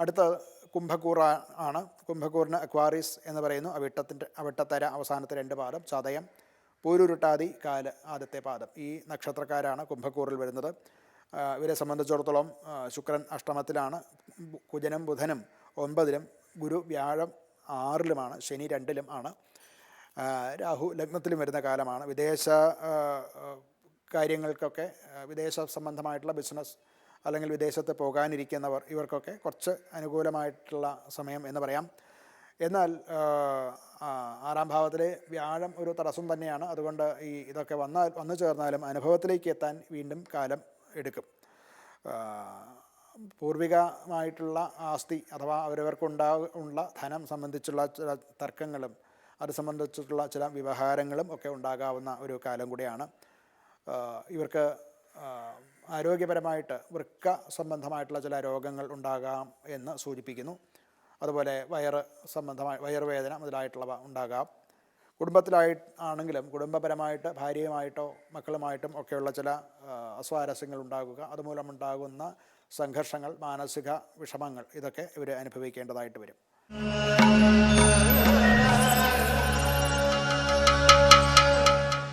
അടുത്ത കുംഭക്കൂറ ആണ്. കുംഭക്കൂറിന് അക്വാറീസ് എന്ന് പറയുന്നു. അവിട്ടത്തിന്റെ അവിട്ടത്തര അവസാനത്തെ രണ്ട് പാദം ചതയം പൂരുരുട്ടാതി കാൽ ആദ്യത്തെ പാദം. ഈ നക്ഷത്രക്കാരാണ് കുംഭക്കൂറിൽ വരുന്നത്. ഇവരെ സംബന്ധിച്ചിടത്തോളം ശുക്രൻ അഷ്ടമത്തിലാണ്. കുജനും ബുധനും ഒൻപതിലും ഗുരു വ്യാഴം ആറിലുമാണ് ശനി രണ്ടിലും ആണ്. രാഹു ലഗ്നത്തിലും വരുന്ന കാലമാണ്. വിദേശ കാര്യങ്ങൾക്കൊക്കെ വിദേശ സംബന്ധമായിട്ടുള്ള ബിസിനസ് അല്ലെങ്കിൽ വിദേശത്ത് പോകാനിരിക്കുന്നവർ ഇവർക്കൊക്കെ കുറച്ച് അനുകൂലമായിട്ടുള്ള സമയം എന്ന് പറയാം. എന്നാൽ ആറാം ഭാവത്തിലെ വ്യാഴം ഒരു തടസ്സം തന്നെയാണ്. അതുകൊണ്ട് ഈ ഇതൊക്കെ വന്നാൽ വന്നു ചേർന്നാലും അനുഭവത്തിലേക്ക് എത്താൻ വീണ്ടും കാലം എടുക്കും. പൂർവികമായിട്ടുള്ള ആസ്തി അഥവാ അവരവർക്കുണ്ടാ ഉള്ള ധനം സംബന്ധിച്ചുള്ള ചില തർക്കങ്ങളും അത് സംബന്ധിച്ചിട്ടുള്ള ചില വ്യവഹാരങ്ങളും ഒക്കെ ഉണ്ടാകാവുന്ന ഒരു കാലം കൂടിയാണ്. ഇവർക്ക് ആരോഗ്യപരമായിട്ട് വൃക്ക സംബന്ധമായിട്ടുള്ള ചില രോഗങ്ങൾ ഉണ്ടാകാം എന്ന് സൂചിപ്പിക്കുന്നു. അതുപോലെ വയറ് സംബന്ധമായ വയറുവേദന മുതലായിട്ടുള്ളവ ഉണ്ടാകാം. കുടുംബത്തിലായി ആണെങ്കിലും കുടുംബപരമായിട്ട് ഭാര്യയുമായിട്ടോ മക്കളുമായിട്ടും ഒക്കെയുള്ള ചില അസ്വാരസ്യങ്ങൾ ഉണ്ടാകുക. അതുമൂലമുണ്ടാകുന്ന സംഘർഷങ്ങൾ മാനസിക വിഷമങ്ങൾ ഇതൊക്കെ ഇവർ അനുഭവിക്കേണ്ടതായിട്ട് വരും.